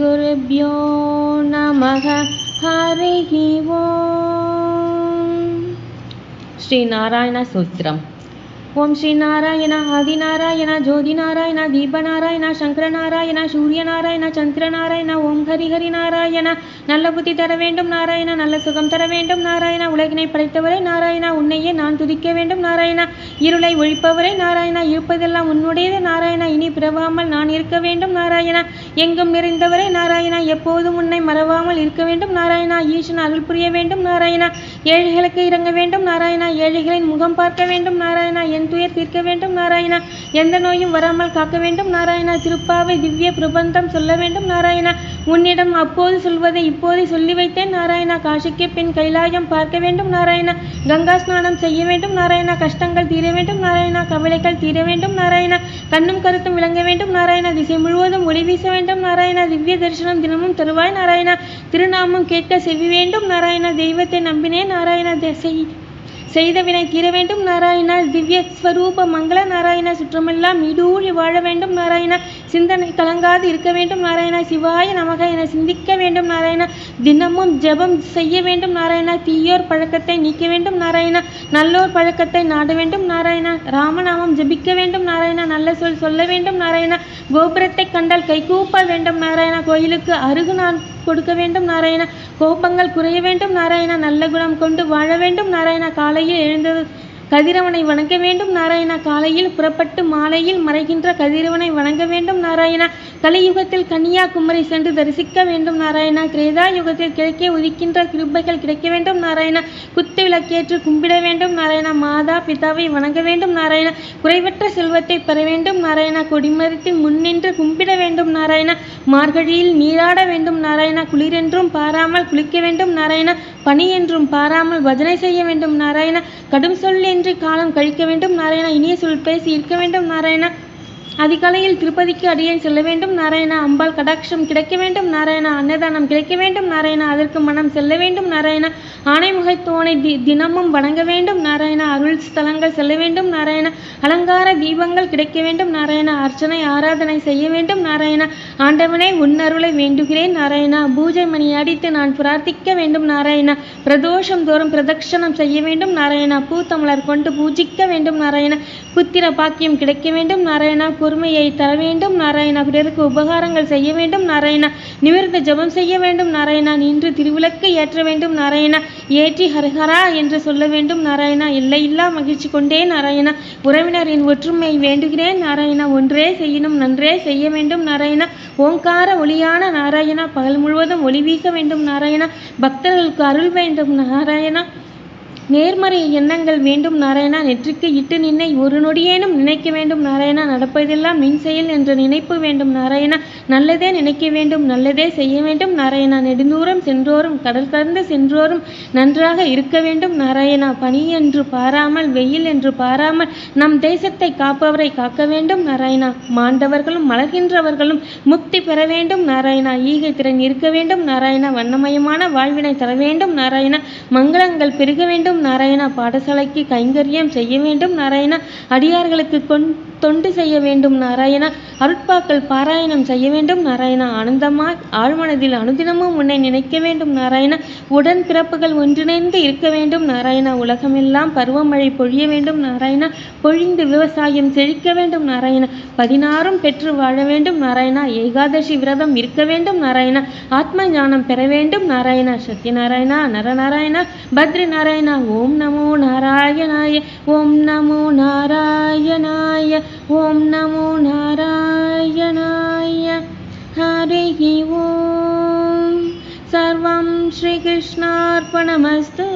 श्रीगुरुभ्यो नमः। हरिः ओम्। श्रीनारायणसूत्रम् ஓம் ஸ்ரீ நாராயண ஆதிநாராயண ஜோதி நாராயண தீபநாராயண சங்கரநாராயண சூரிய நாராயண சந்திர நாராயண ஓம் ஹரி ஹரி நாராயண. நல்ல புத்தி தர வேண்டும் நாராயண நல்ல சுகம் தர வேண்டும் நாராயண. உலகினை படைத்தவரே நாராயண உன்னையே நான் துதிக்க வேண்டும் நாராயண. இருளை ஒழிப்பவரே நாராயண இருப்பதெல்லாம் உன்னுடையது நாராயண. இனி பிறவாமல் நான் இருக்க வேண்டும் நாராயண. எங்கும் நிறைந்தவரே நாராயண. எப்போதும் உன்னை மறவாமல் இருக்க வேண்டும் நாராயணா. ஈசன் அருள் புரிய வேண்டும் நாராயணா. ஏழைகளுக்கு இறங்க வேண்டும் நாராயணா. ஏழைகளின் முகம் பார்க்க வேண்டும் நாராயணா. என் துயர் தீர்க்க வேண்டும் நாராயணா எந்த நோயும் வராமல் காக்க வேண்டும் நாராயணா திருப்பாவை திவ்ய பிரபந்தம் சொல்ல வேண்டும் நாராயணா உன்னிடம் அப்போது சொல்வதை இப்போதே சொல்லி வைத்தேன் நாராயணா காஷிக்கு பின் கைலாயம் பார்க்க வேண்டும் நாராயணா கங்கா ஸ்நானம் செய்ய வேண்டும் நாராயணா கஷ்டங்கள் தீர வேண்டும் நாராயணா கவலைகள் தீர வேண்டும் நாராயணா கண்ணும் கருத்தும் விளங்க வேண்டும் நாராயணா திசை முழுவதும் ஒளி வீச வேண்டும் நாராயணா திவ்ய தரிசனம் தினமும் தருவாய் நாராயணா திருநாமம் கேட்க செவி வேண்டும் நாராயணா தெய்வத்தை நம்பினேன் நாராயணா திசை செய்த வினை தீர வேண்டும் நாராயணா திவ்ய ஸ்வரூப மங்கள நாராயணா சுற்றமெல்லாம் இடூழி வாழ வேண்டும் நாராயணா. சிந்தனை கலங்காது இருக்க வேண்டும் நாராயணா. சிவாய நமக என சிந்திக்க வேண்டும் நாராயணா. தினமும் ஜெபம் செய்ய வேண்டும் நாராயணா. தீயோர் பழக்கத்தை நீக்க வேண்டும் நாராயணா. நல்லோர் பழக்கத்தை நாட வேண்டும் நாராயணா. ராமநாமம் ஜபிக்க வேண்டும் நாராயணா. நல்ல சொல் சொல்ல வேண்டும் நாராயணா. கோபுரத்தை கண்டால் கைகூப்ப வேண்டும் நாராயணா. கோயிலுக்கு அருகு நான் கொடுக்க வேண்டும் நாராயணா. கோபங்கள் குறைய வேண்டும் நாராயணா. நல்ல குணம் கொண்டு வாழ வேண்டும் நாராயணா. காலையில் எழுந்தது கதிரவனை வணங்க வேண்டும் நாராயணா காலையில் புறப்பட்டு மாலையில் மறைகின்ற கதிரவனை வணங்க வேண்டும் நாராயணா கலியுகத்தில் கன்னியாகுமரி சென்று தரிசிக்க வேண்டும் நாராயணா கிரேதா யுகத்தில் கிழக்கே உதிக்கின்ற கிருபைகள் கிடைக்க வேண்டும் நாராயணா குத்து விளக்கேற்று கும்பிட வேண்டும் நாராயணா மாதா பிதாவை வணங்க வேண்டும் நாராயணா குறைவற்ற செல்வத்தை பெற வேண்டும் நாராயணா கொடிமரத்தில் முன்னின்று கும்பிட வேண்டும் நாராயணா மார்கழியில் நீராட வேண்டும் நாராயணா குளிரென்றும் பாராமல் குளிக்க வேண்டும் நாராயணா பணி என்றும் பாராமல் பஜனை செய்ய வேண்டும் நாராயணா. கடும் சொல் என்று காலம் கழிக்க வேண்டும் நாராயணா. இனிய சொல் பேசி இருக்க வேண்டும் நாராயணா. அதிகாலையில் திருப்பதிக்கு அடியேன் செல்ல வேண்டும் நாராயணா அம்பாள் கடாட்சம் கிடைக்க வேண்டும் நாராயணா அன்னதானம் கிடைக்க வேண்டும் நாராயணா அதற்கு மனம் செல்ல வேண்டும் நாராயணா ஆணைமுகத்தோனை தி தினமும் வணங்க வேண்டும் நாராயணா அருள் ஸ்தலங்கள் செல்ல வேண்டும் நாராயணா அலங்கார தீபங்கள் கிடைக்க வேண்டும் நாராயணா அர்ச்சனை ஆராதனை செய்ய வேண்டும் நாராயணா ஆண்டவனை உன்னருளை வேண்டுகிறேன் நாராயணா பூஜை மணி அடித்து நான் பிரார்த்திக்க வேண்டும் நாராயணா பிரதோஷம் தோறும் பிரதட்சணம் செய்ய வேண்டும் நாராயணா பூத்தமலர் கொண்டு பூஜிக்க வேண்டும் நாராயணா புத்திர பாக்கியம் கிடைக்க வேண்டும் நாராயணா பொறுமையை தர வேண்டும் நாராயணா. பிறருக்கு உபகாரங்கள் செய்ய வேண்டும் நாராயணா. நிமிர்ந்த ஜெபம் செய்ய வேண்டும் நாராயணா. நின்று திருவிளக்கு ஏற்ற வேண்டும் நாராயணா. ஏற்றி ஹரஹரா என்று சொல்ல வேண்டும் நாராயணா. எல்லையில்லா மகிழ்ச்சி கொண்டே நாராயணா. உறவினரின் ஒற்றுமை வேண்டுகிறேன் நாராயணா. ஒன்றே செய்யணும் நன்றே செய்ய வேண்டும் நாராயணா. ஓங்கார ஒளியான நாராயணா. பகல் முழுவதும் ஒளி வீச வேண்டும் நாராயணா. பக்தர்களுக்கு அருள் வேண்டும் நாராயணா. நேர்மறை எண்ணங்கள் வேண்டும் நாராயணா. நெற்றிக்கு இட்டு நின்னை ஒரு நொடியேனும் நினைக்க வேண்டும் நாராயணா. நடப்பதெல்லாம் நின் செயல் என்ற நினைப்பு வேண்டும் நாராயணா. நல்லதே நினைக்க வேண்டும் நல்லதே செய்ய வேண்டும் நாராயணா. நெடுந்தூரம் சென்றோரும் கடல் கடந்து சென்றோரும் நன்றாக இருக்க வேண்டும் நாராயணா. பனி என்று பாராமல் வெயில் என்று பாராமல் நம் தேசத்தை காப்பவரை காக்க வேண்டும் நாராயணா. மாண்டவர்களும் மலர்கின்றவர்களும் முக்தி பெற வேண்டும் நாராயணா. ஈகை திறன் இருக்க வேண்டும் நாராயணா. வண்ணமயமான வாழ்வினை தர வேண்டும் நாராயணா. மங்களங்கள் பெருக வேண்டும் நாராயணா பாடசாலைக்கு கைங்கரியம் செய்ய வேண்டும். நாராயணா அடியார்களுக்கு கொண் தொண்டு செய்ய வேண்டும் நாராயணா. அருட்பாக்கள் பாராயணம் செய்ய வேண்டும் நாராயணா. ஆனந்தமாய் ஆழ்மனதில் அனுதினமும் உன்னை நினைக்க வேண்டும் நாராயணா. உடன் பிறப்புகள் ஒன்றிணைந்து இருக்க வேண்டும் நாராயணா. உலகமெல்லாம் பருவமழை பொழிய வேண்டும் நாராயணா. பொழிந்து விவசாயம் செழிக்க வேண்டும் நாராயணா. பதினாறும் பெற்று வாழ வேண்டும் நாராயணா. ஏகாதசி விரதம் இருக்க வேண்டும் நாராயணா. ஆத்ம ஞானம் பெற வேண்டும் நாராயணா. சத்யநாராயணா நரநாராயணா. பத்ரி நாராயணா ஓம் நமோ நாராயணாய ஓம் நமோ நாராயணாய. ॐ नमो नारायणाय। हरिः ॐ सर्वं श्रीकृष्णार्पणमस्तु।